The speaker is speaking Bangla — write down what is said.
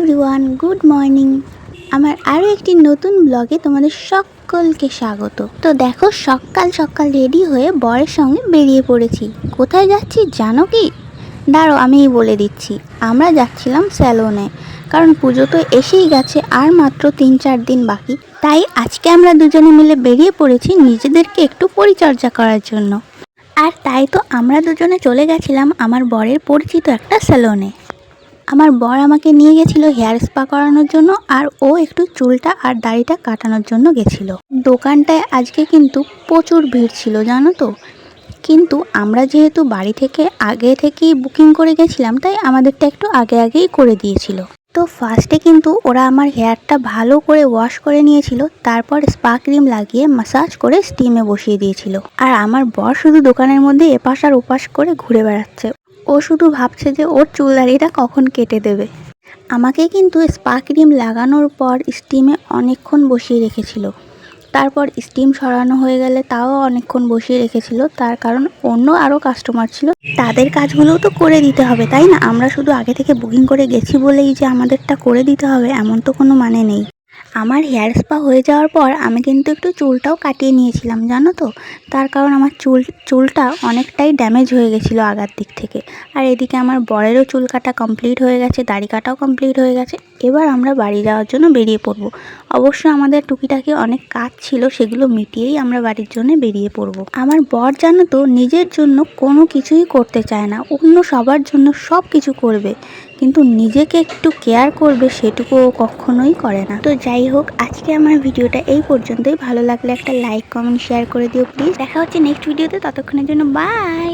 Everyone, good morning. আমার আরও একটি নতুন ব্লগে তোমাদের সকলকে স্বাগত। তো দেখো, সকাল সকাল রেডি হয়ে বরের সঙ্গে বেরিয়ে পড়েছি। কোথায় যাচ্ছি জানো কি? দাঁড়ো আমিই বলে দিচ্ছি। আমরা যাচ্ছিলাম স্যালনে, কারণ পুজো তো এসেই গেছে আর মাত্র তিন চার দিন বাকি। তাই আজকে আমরা দুজনে মিলে বেরিয়ে পড়েছি নিজেদেরকে একটু পরিচর্যা করার জন্য। আর তাই তো আমরা দুজনে চলে গেছিলাম আমার বরের পরিচিত একটা স্যালনে। আমার বর আমাকে নিয়ে গেছিল হেয়ার স্পা করানোর জন্য আর ও একটু চুলটা আর দাড়িটা কাটানোর জন্য গেছিল। দোকানটায় আজকে কিন্তু প্রচুর ভিড় ছিল, জানো তো? কিন্তু আমরা যেহেতু বাড়ি থেকে আগে থেকেই বুকিং করে গেছিলাম, তাই আমাদেরটা একটু আগে আগেই করে দিয়েছিল। তো ফার্স্টে কিন্তু ওরা আমার হেয়ারটা ভালো করে ওয়াশ করে নিয়েছিল, তারপর স্পা ক্রিম লাগিয়ে মাসাজ করে স্টিমে বসিয়ে দিয়েছিল। আর আমার বর শুধু দোকানের মধ্যে এপাশ আর ওপাশ করে ঘুরে বেড়াচ্ছে। ও শুধু ভাবছে যে ওর চুল দাড়িটা কখন কেটে দেবে। আমাকে কিন্তু স্পা ক্রিম লাগানোর পর স্টিমে অনেকক্ষণ বসিয়ে রেখেছিল। তারপর স্টিম সরানো হয়ে গেলে তাও অনেকক্ষণ বসিয়ে রেখেছিল। তার কারণ অন্য আরও কাস্টমার ছিল। তাদের কাজগুলোও তো করে দিতে হবে, তাই না? আমরা শুধু আগে থেকে বুকিং করে গেছি বলেই যে আমাদেরটা করে দিতে হবে, এমন তো কোনো মানে নেই। আমার হেয়ার স্পা হয়ে যাওয়ার পর আমি কিন্তু একটু চুলটাও কাটিয়ে নিয়েছিলাম, জানো তো? তার কারণ আমার চুল, চুলটা অনেকটাই ড্যামেজ হয়ে গেছিল আগার দিক থেকে। আর এদিকে আমার বরেরও চুল কাটা কমপ্লিট হয়ে গেছে, দাড়ি কাটাও কমপ্লিট হয়ে গেছে। এবার আমরা বাড়ি যাওয়ার জন্য বেরিয়ে পড়ব। অবশ্য আমাদের টুকিটাকি অনেক কাজ ছিল, সেগুলো মিটিয়েই আমরা বাড়ির জন্য বেরিয়ে পড়ব। আমার বর জানো তো, নিজের জন্য কোনো কিছুই করতে চায় না। অন্য সবার জন্য সব কিছু করবে। কিন্তু নিজেকে একটু কেয়ার করবে সেটুকু ও কখনোই করে না। তো যাই হোক, আজকে আমার ভিডিওটা এই পর্যন্তই। ভালো লাগলে একটা লাইক, কমেন্ট শেয়ার করে দিও প্লিজ দেখা হচ্ছে নেক্সট ভিডিওতে। ততক্ষণের জন্য বাই